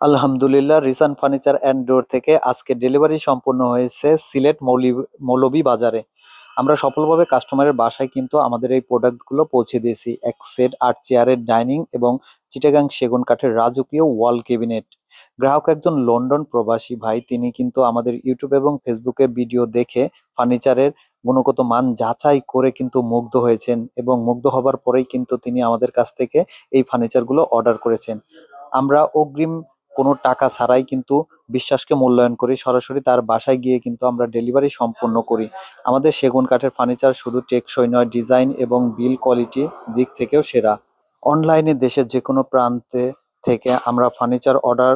আলহামদুলিল্লাহ, রিসান furniture and door থেকে আজকে ডেলিভারি সম্পন্ন হয়েছে সিলেট মৌলি- মৌলভী বাজারে। আমরা সফলভাবে কাস্টমারের বাসায় কিন্তু আমাদের এই প্রোডাক্টগুলো পৌঁছে দিয়েছি। এক সেট, আট চেয়ারের ডাইনিং এবং চিটাগাং সেগুন কাঠের রাজকীয় ওয়াল কেবিনেট গ্রাহক একজন লন্ডন প্রবাসী ভাই, তিনি কিন্তু আমাদের ইউটিউব এবং ফেসবুকে ভিডিও দেখে ফার্নিচারের গুণগত মান যাচাই করে কিন্তু মুগ্ধ হয়েছেন এবং মুগ্ধ হবার পরেই কিন্তু তিনি আমাদের কাছ থেকে এই ফার্নিচারগুলো অর্ডার করেছেন। আমরা অগ্রিম কোনো টাকা ছাড়াই কিন্তু বিশ্বাসকে মূল্যায়ন করি। সরাসরি তার বাসায় গিয়ে কিন্তু আমরা ডেলিভারি সম্পন্ন করি। আমাদের সেগুন কাঠের ফার্নিচার শুধু টেকসই নয়, ডিজাইন এবং বিল কোয়ালিটি দিক থেকেও সেরা। অনলাইনে দেশের যে কোনো প্রান্তে থেকে আমরা ফার্নিচার অর্ডার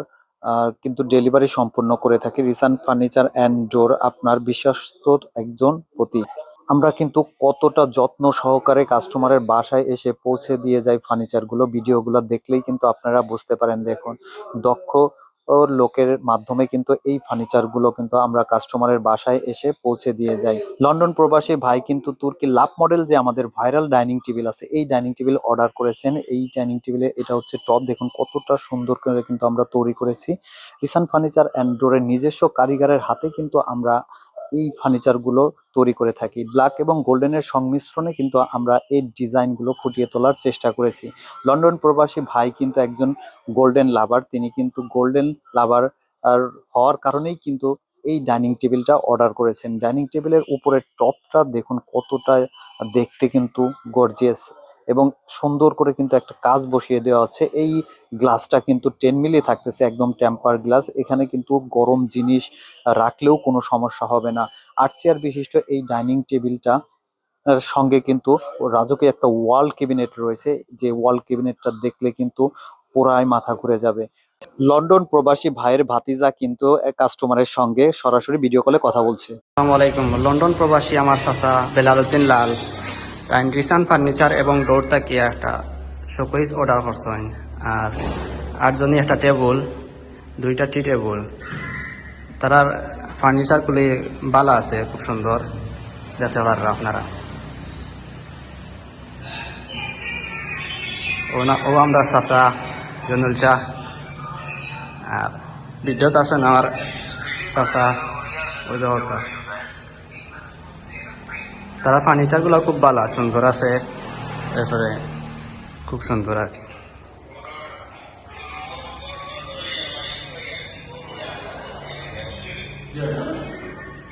কিন্তু ডেলিভারি সম্পূর্ণ করে থাকি। রিসান ফার্নিচার অ্যান্ড ডোর, আপনার বিশ্বস্ত একজন প্রতীক। আমরা কিন্তু কতটা যত্ন সহকারে কাস্টমারের বাসায় এসে পৌঁছে দিয়ে যাই ফার্নিচারগুলো ভিডিওগুলো দেখলেই কিন্তু আপনারা বুঝতে পারেন। দেখুন, দক্ষ লোকের মাধ্যমে কিন্তু এই ফার্নিচারগুলো কিন্তু আমরা কাস্টমারের বাসায় এসে পৌঁছে দিয়ে যাই। লন্ডন প্রবাসী ভাই কিন্তু তুর্কি লাভ মডেল যে আমাদের ভাইরাল ডাইনিং টেবিল আছে, এই ডাইনিং টেবিল অর্ডার করেছেন। এই ডাইনিং টেবিলে এটা হচ্ছে টপ দেখুন কতটা সুন্দর করে কিন্তু আমরা তৈরি করেছি। রিসান ফার্নিচার অ্যান্ড ডোরের নিজস্ব কারিগরের হাতে কিন্তু আমরা এই ফার্নিচারগুলো তৈরি করে থাকি। ব্ল্যাক এবং গোল্ডেনের সংমিশ্রণে কিন্তু আমরা এই ডিজাইনগুলো ফুটিয়ে তোলার চেষ্টা করেছি। লন্ডন প্রবাসী ভাই কিন্তু একজন গোল্ডেন লাভার তিনি কিন্তু গোল্ডেন লাভার আর হওয়ার কারণেই কিন্তু এই ডাইনিং টেবিলটা অর্ডার করেছেন। ডাইনিং টেবিলের উপরের টপটা দেখুন কতটা দেখতে কিন্তু গর্জিয়াস এবং সুন্দর করে কিন্তু একটা কাজ বসিয়ে দেওয়া হচ্ছে এই গ্লাসটা কিন্তু টেন মিলি থাকতেছে, একদম টেম্পার গ্লাস এখানে কিন্তু গরম জিনিস রাখলেও কোনো সমস্যা হবে না। আট চেয়ার বিশিষ্ট এই ডাইনিং টেবিলটা সঙ্গে কিন্তু রাজকীয় একটা ওয়াল ক্যাবিনেট রয়েছে, যে ওয়াল ক্যাবিনেটটা দেখলে কিন্তু পুরাই মাথা ঘুরে যাবে। লন্ডন প্রবাসী ভাইয়ের ভাতিজা কিন্তু কাস্টমারের সঙ্গে সরাসরি ভিডিও কলে কথা বলছে। আসসালামু আলাইকুম। লন্ডন প্রবাসী আমার চাচা বেলাল উদ্দিন লাল। রিসান ফার্নিচার এবং ডোর তাকিয়া একটা শোকেস অর্ডার করছেন। আর আটজনই একটা টেবুল, দুইটা টি টেবুল। তারার ফার্নিচারগুলি বালা আছে, খুব সুন্দর। দেখতে পারবেন আপনারা। ও না, ও আমরা চাচা জনুল চা। আর ভিডিওতে আছেন আমার চাচা, ওই দেওয়াটা তারা ফার্নিচারগুলো খুব ভালো সুন্দর আছে। এরপরে খুব সুন্দর আর কি।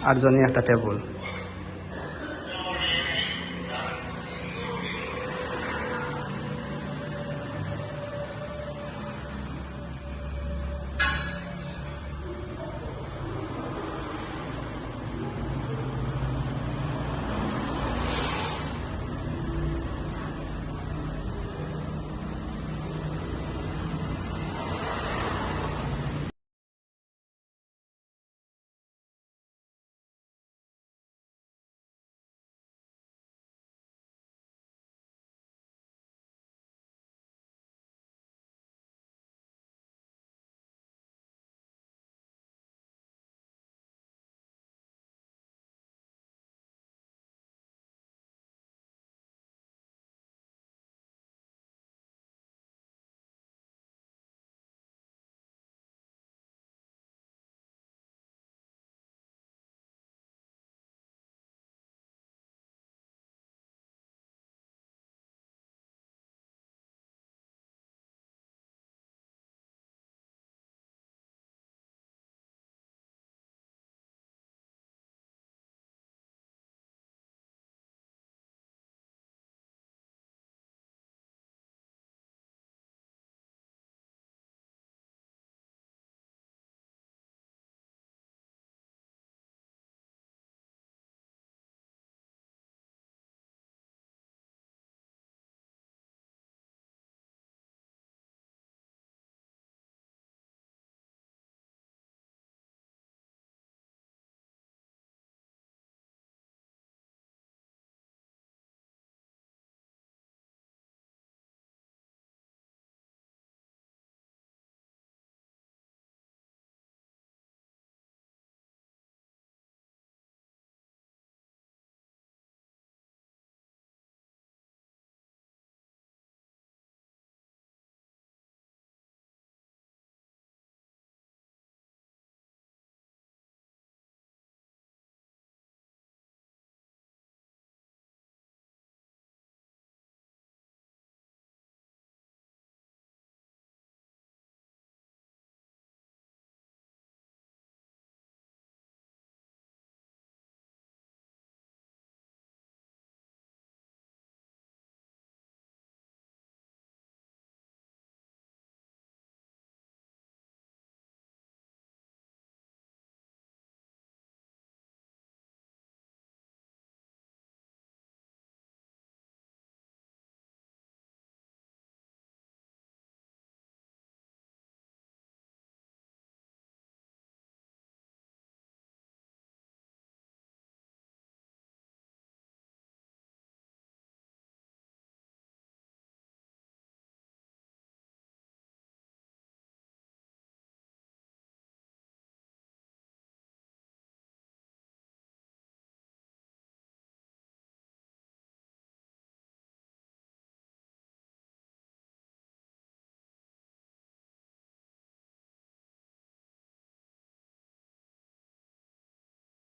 আর জন্য একটা টেবুল